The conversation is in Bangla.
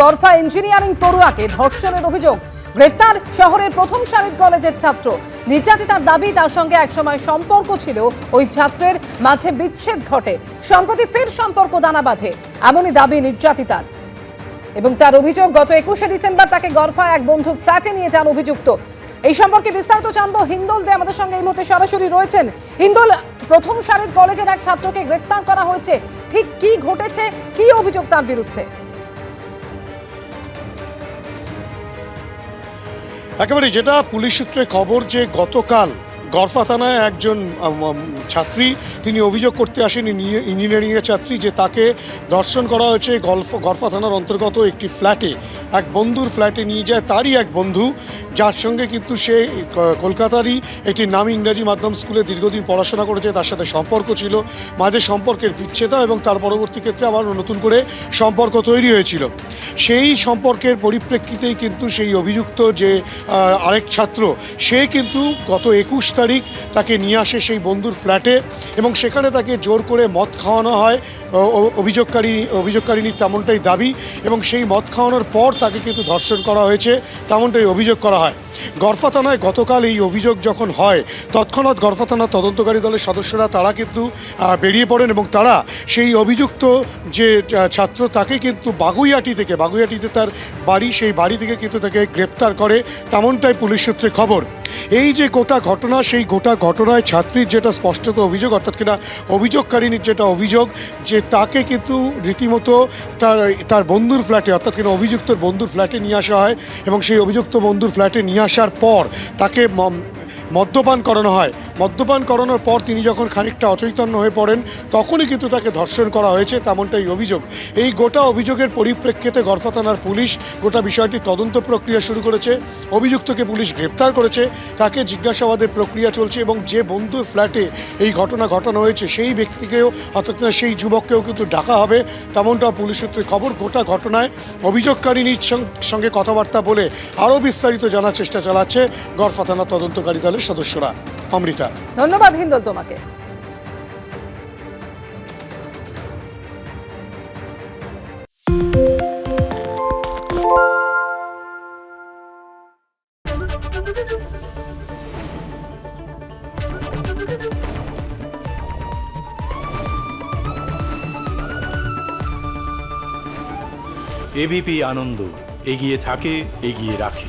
গরফা ইঞ্জিনিয়ারিং পড়ুয়াকে ধর্ষণের অভিযোগ। গ্রেপ্তার শহরের প্রথম সারির কলেজের ছাত্র। নির্যাতিতার দাবি তার সঙ্গে একসময় সম্পর্ক ছিল। ওই ছাত্রের মাঝে বিচ্ছেদ ঘটে। সম্প্রতি ফের সম্পর্ক দানা বাঁধে। এমনই দাবি নির্যাতিতার। এবং তার অভিযোগ, গত একুশে ডিসেম্বর তাকে গরফা এক বন্ধুর ফ্ল্যাটে নিয়ে যান অভিযুক্ত। এই সম্পর্কে বিস্তারিত জানব হিন্দোল দে আমাদের সঙ্গে এই মুহূর্তে সরাসরি রয়েছেন হিন্দোল প্রথম সারির কলেজের এক ছাত্রকে গ্রেফতার করা হয়েছে। ঠিক কি ঘটেছে? কি অভিযোগ তার বিরুদ্ধে? একেবারে যেটা পুলিশ সূত্রে খবর যে গতকাল গরফা থানায় একজন ছাত্রী তিনি অভিযোগ করতে আসেন ইঞ্জি- ইঞ্জিনিয়ারিংয়ের ছাত্রী, যে তাকে দর্শন করা হয়েছে গল্ফ গরফা থানার অন্তর্গত একটি ফ্ল্যাটে। এক বন্ধুর ফ্ল্যাটে নিয়ে যায়, তারই এক বন্ধু, যার সঙ্গে কিন্তু সে কলকাতারই একটি নামী ইংরাজি মাধ্যম স্কুলে দীর্ঘদিন পড়াশোনা করেছে, তার সাথে সম্পর্ক ছিল, মাঝে সম্পর্কের বিচ্ছেদ এবং তার পরবর্তী ক্ষেত্রে আবার নতুন করে সম্পর্ক তৈরি হয়েছিল। সেই সম্পর্কের পরিপ্রেক্ষিতেই কিন্তু সেই অভিযুক্ত যে আরেক ছাত্র, সে কিন্তু গত একুশ তারিখ তাকে নিয়ে আসে সেই বন্ধুর ফ্ল্যাটে এবং সেখানে তাকে জোর করে মদ খাওয়ানো হয় অভিযোগকারী অভিযোগকারিনীর তেমনটাই দাবি এবং সেই মদ খাওয়ানোর পর তাকে কিন্তু ধর্ষণ করা হয়েছে, তেমনটাই অভিযোগ করা হয়। গরফা থানায় গতকাল এই অভিযোগ যখন হয়, তৎক্ষণাৎ গরফা থানার তদন্তকারী দলের সদস্যরা তারা কিন্তু বেরিয়ে পড়েন এবং তারা সেই অভিযুক্ত যে ছাত্র তাকে কিন্তু বাগুইয়াটি থেকে, বাগুইয়াটিতে তার বাড়ি, সেই বাড়ি থেকে কিন্তু তাকে গ্রেপ্তার করে। তেমনটাই পুলিশ সূত্রে খবর। এই যে গোটা ঘটনা, সেই গোটা ঘটনায় ছাত্রীর যেটা স্পষ্টত অভিযোগ, অর্থাৎ কিনা অভিযোগকারিনীর যেটা অভিযোগ, যে তাকে কিন্তু রীতিমতো তার তার বন্ধুর ফ্ল্যাটে, অর্থাৎ কিনা অভিযুক্তর বন্ধুর ফ্ল্যাটে নিয়ে আসা হয় এবং সেই অভিযুক্ত বন্ধুর ফ্ল্যাটে নিয়ে আসার পর তাকে মদ্যপান করানো হয়। মদ্যপান করানোর পর তিনি যখন খানিকটা অচৈতন্য হয়ে পড়েন, তখনই কিন্তু তাকে ধর্ষণ করা হয়েছে তেমনটাই অভিযোগ। এই গোটা অভিযোগের পরিপ্রেক্ষিতে গরফা থানার পুলিশ গোটা বিষয়টি তদন্ত প্রক্রিয়া শুরু করেছে। অভিযুক্তকে পুলিশ গ্রেপ্তার করেছে, তাকে জিজ্ঞাসাবাদের প্রক্রিয়া চলছে এবং যে বন্ধুর ফ্ল্যাটে এই ঘটনা ঘটানো হয়েছে, সেই ব্যক্তিকেও অর্থাৎ সেই যুবককেও কিন্তু ডাকা হবে, তেমনটাও পুলিশ সূত্রে খবর গোটা ঘটনায় অভিযোগকারিনীর সঙ্গে কথাবার্তা বলে আরও বিস্তারিত জানার চেষ্টা চালাচ্ছে গরফা থানা তদন্তকারী দলের সদস্যরা। অমৃতা। ধন্যবাদ হিন্দল তোমাকে। এবিপি আনন্দ এগিয়ে থাকে এগিয়ে রাখে।